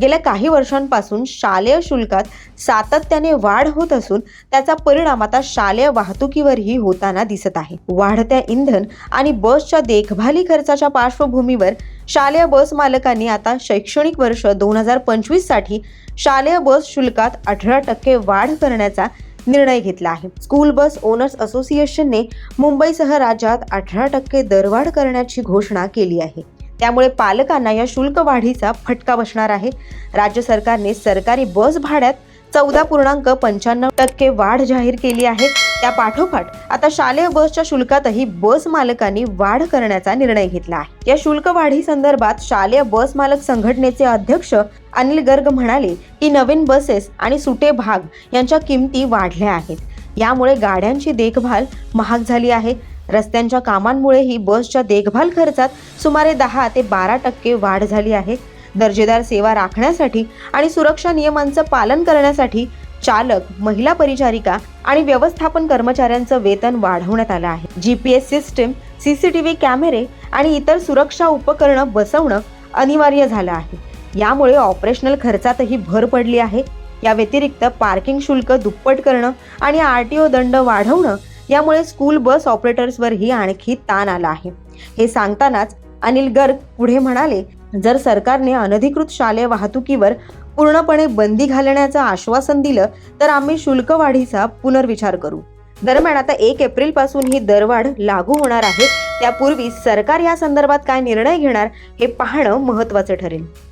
गेल्या काही वर्षांपासून शालेय शुल्कात सातत्याने वाढ होत असून त्याचा परिणाम आता शालेय वाहतुकीवरही होताना दिसत आहे. वाढत्या इंधन आणि बसच्या देखभाली खर्चाच्या पार्श्वभूमीवर शालेय बस मालकांनी आता शैक्षणिक वर्ष दोन हजार पंचवीससाठी शालेय बस शुल्कात अठरा टक्के वाढ करण्याचा निर्णय घेतला आहे. स्कूल बस ओनर्स असोसिएशनने मुंबईसह राज्यात अठरा टक्के दरवाढ करण्याची घोषणा केली आहे. त्यामुळे पालकांना या शुल्क वाढीचा फटका बसणार आहे. राज्य सरकारने सरकारी बस भाड्यात चौदा पूर्णांक पंच्याण्णव टक्के वाढ जाहीर केली आहे. त्या पाठोपाठ आता शालेय बसच्या शुल्कातही बस मालकांनी वाढ करण्याचा निर्णय घेतला आहे. या शुल्क वाढी संदर्भात शालेय बस मालक संघटनेचे अध्यक्ष अनिल गर्ग म्हणाले की नवीन बसेस आणि सुटे भाग यांच्या किमती वाढल्या आहेत. यामुळे गाड्यांची देखभाल महाग झाली आहे. रस्त्यांच्या कामांमुळे ही बसच्या देखभाल खर्चात सुमारे दहा ते बारा टक्के वाढ झाली आहे. दर्जेदार सेवा राखण्यासाठी आणि सुरक्षा नियमांचं पालन करण्यासाठी चालक महिला परिचारिका आणि व्यवस्थापन कर्मचाऱ्यांचं वेतन वाढवण्यात आलं आहे. G P S system CCTV कॅमेरे आणि इतर सुरक्षा उपकरणं बसवणं अनिवार्य झालं आहे. यामुळे ऑपरेशनल खर्चातही भर पडली आहे. या व्यतिरिक्त पार्किंग शुल्क दुप्पट करणं आणि आर टी ओ दंड वाढवणं यामुळे स्कूल बस ऑपरेटर्सवरही आणखी ताण आला आहे. हे सांगतानाच अनिल गर्ग पुढे म्हणाले जर सरकारने अनधिकृत शालेय वाहतुकीवर पूर्णपणे बंदी घालण्याचं आश्वासन दिलं तर आम्ही शुल्क वाढीचा पुनर्विचार करू. दरम्यान आता एक एप्रिलपासून ही दरवाढ लागू होणार आहे. त्यापूर्वी सरकार या संदर्भात काय निर्णय घेणार हे पाहणं महत्वाचं ठरेल.